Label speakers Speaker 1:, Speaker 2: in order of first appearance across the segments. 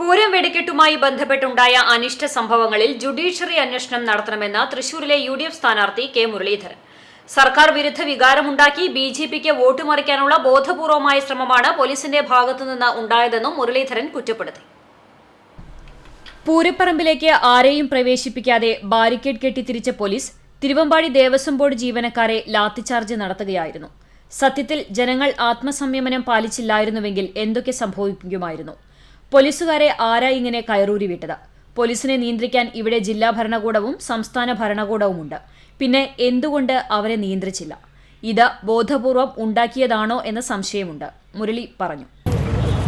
Speaker 1: പൂരം വെടിക്കെട്ടുമായി ബന്ധപ്പെട്ടുണ്ടായ അനിഷ്ട സംഭവങ്ങളിൽ ജുഡീഷ്യറി അന്വേഷണം നടത്തണമെന്ന് തൃശൂരിലെ യു ഡി എഫ് സ്ഥാനാർത്ഥി കെ മുരളീധരൻ. സർക്കാർ വിരുദ്ധ വികാരമുണ്ടാക്കി ബി ജെ പിക്ക് വോട്ട് മറിക്കാനുള്ള ബോധപൂർവമായ ശ്രമമാണ് പോലീസിന്റെ ഭാഗത്തുനിന്ന് ഉണ്ടായതെന്നും മുരളീധരൻ കുറ്റപ്പെടുത്തി. പൂരപ്പറമ്പിലേക്ക് ആരെയും പ്രവേശിപ്പിക്കാതെ ബാരിക്കേഡ് കെട്ടി തിരിച്ച പോലീസ് തിരുവമ്പാടി ദേവസ്വം ബോർഡ് ജീവനക്കാരെ ലാത്തിചാർജ് നടത്തുകയായിരുന്നു. സത്യത്തിൽ ജനങ്ങൾ ആത്മസംയമനം പാലിച്ചില്ലായിരുന്നുവെങ്കിൽ എന്തൊക്കെ സംഭവിക്കുമായിരുന്നു? പോലീസുകാരെ ആരാ ഇങ്ങനെ കയറൂരി വിട്ടത്? പോലീസിനെ നിയന്ത്രിക്കാൻ ഇവിടെ ജില്ലാ ഭരണകൂടവും സംസ്ഥാന ഭരണകൂടവുമുണ്ട്. പിന്നെ എന്തുകൊണ്ട് അവരെ നിയന്ത്രിച്ചില്ല? ഇത് ബോധപൂർവം ഉണ്ടാക്കിയതാണോ എന്ന സംശയമുണ്ട്. മുരളി പറഞ്ഞു.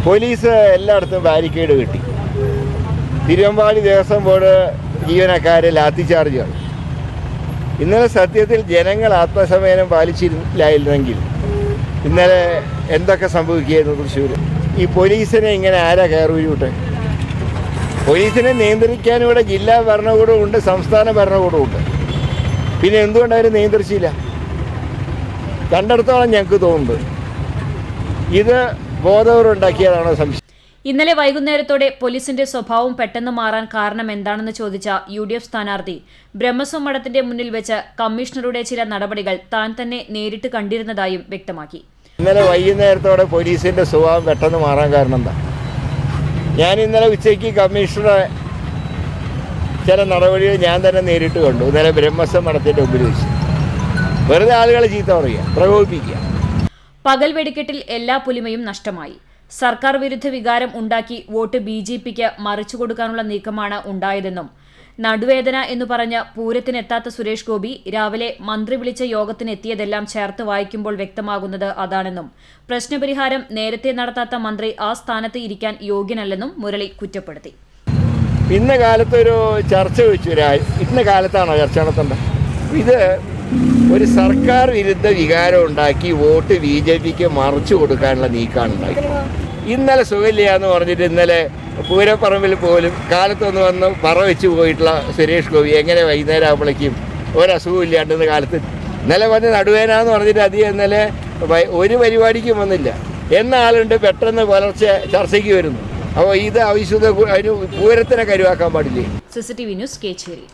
Speaker 2: പോലീസ് എല്ലായിടത്തും ബാരിക്കേഡ് കിട്ടി. തിരുവമ്പാടി ദേവസ്വം ബോർഡ് ജീവനക്കാരെ ലാത്തിചാർജ് ഇന്നലെ സത്യത്തിൽ ജനങ്ങൾ ആത്മസമയനം പാലിച്ചില്ലായിരുന്നെങ്കിൽ ഇന്നലെ എന്തൊക്കെ സംഭവിക്കുകയായിരുന്നു തൃശ്ശൂർ ഈ പോലീസിനെ ഇങ്ങനെ ആരാ കയറൂരി വിട്ടെ പോലീസിനെ നിയന്ത്രിക്കാൻ ഇവിടെ ജില്ലാ ഭരണകൂടമുണ്ട് സംസ്ഥാന ഭരണകൂടമുണ്ട് പിന്നെ എന്തുകൊണ്ട് അവർ നിയന്ത്രിച്ചില്ല? കണ്ടിടത്തോളം ഞങ്ങൾക്ക് തോന്നുന്നത് ഇത് ബോധവരുണ്ടാക്കിയതാണോ സംശയം?
Speaker 1: ഇന്നലെ വൈകുന്നേരത്തോടെ പോലീസിന്റെ സ്വഭാവം പെട്ടെന്ന് മാറാൻ കാരണം എന്താണെന്ന് ചോദിച്ച യു ഡി എഫ് സ്ഥാനാർത്ഥി ബ്രഹ്മസ്വം മഠത്തിന്റെ മുന്നിൽ വെച്ച് കമ്മീഷണറുടെ ചില നടപടികൾ താൻ തന്നെ നേരിട്ട് കണ്ടിരുന്നതായും വ്യക്തമാക്കി.
Speaker 2: ഇന്നലെ വൈകുന്നേരത്തോടെ പോലീസിന്റെ സ്വഭാവം പെട്ടെന്ന് മാറാൻ കാരണം എന്താ? ഞാൻ ഇന്നലെ ഉച്ചയ്ക്ക് കമ്മീഷണറെ ചില നടപടികൾ ഞാൻ തന്നെ നേരിട്ട് കണ്ടു. ഇന്നലെ ബ്രഹ്മസം നടത്തിയിട്ട് മുമ്പിൽ വെറുതെ ആളുകളെ ചീത്ത പറയുക പ്രകോപിപ്പിക്കുക.
Speaker 1: പകൽ വെടിക്കെട്ടിൽ എല്ലാ പുലിമയും നഷ്ടമായി. സർക്കാർ വിരുദ്ധ വികാരം ഉണ്ടാക്കി വോട്ട് ബി ജെ പിക്ക് മറിച്ചു കൊടുക്കാനുള്ള നീക്കമാണ് ഉണ്ടായതെന്നും നടുവേദന എന്ന് പറഞ്ഞ് പൂരത്തിനെത്താത്ത സുരേഷ് ഗോപി രാവിലെ മന്ത്രി വിളിച്ച യോഗത്തിനെത്തിയതെല്ലാം ചേർത്ത് വായിക്കുമ്പോൾ വ്യക്തമാകുന്നത് അതാണെന്നും പ്രശ്നപരിഹാരം നേരത്തെ നടത്താത്ത മന്ത്രി ആ സ്ഥാനത്ത് ഇരിക്കാൻ യോഗ്യനല്ലെന്നും മുരളി കുറ്റപ്പെടുത്തി.
Speaker 2: ഇന്ന കാലത്ത് ഒരു ചർച്ച വെച്ചു. ഇന്ന കാലത്താണോ ചർച്ച നടത്തേണ്ടത്? ഇത് ഒരു സർക്കാർ വിരുദ്ധ വികാരം ഉണ്ടാക്കി വോട്ട് ബി ജെ പിക്ക് മറിച്ചു കൊടുക്കാനുള്ള നീക്കമാണ് ഉണ്ടാക്കി ഇന്നലെ സുഖമില്ല എന്ന് പറഞ്ഞിട്ട് ഇന്നലെ പൂരപ്പറമ്പിൽ പോലും കാലത്തൊന്ന് വന്ന് പറ വെച്ച് പോയിട്ടുള്ള സുരേഷ് ഗോപി എങ്ങനെ വൈകുന്നേരം ആകുമ്പോഴേക്കും ഒരസുഖമില്ലാണ്ടെന്ന് കാലത്ത് ഇന്നലെ വന്ന് നടുവേന എന്ന് പറഞ്ഞിട്ട് അധികം ഇന്നലെ ഒരു പരിപാടിക്കും വന്നില്ല. എന്ന ആളുണ്ട് പെട്ടെന്ന് പുലർച്ചെ ചർച്ചയ്ക്ക് വരുന്നു. അപ്പോൾ ഇത് അതിന് പൂരത്തിനെ കരുവാക്കാൻ പാടില്ലേ?
Speaker 1: CCTV news Kecheri.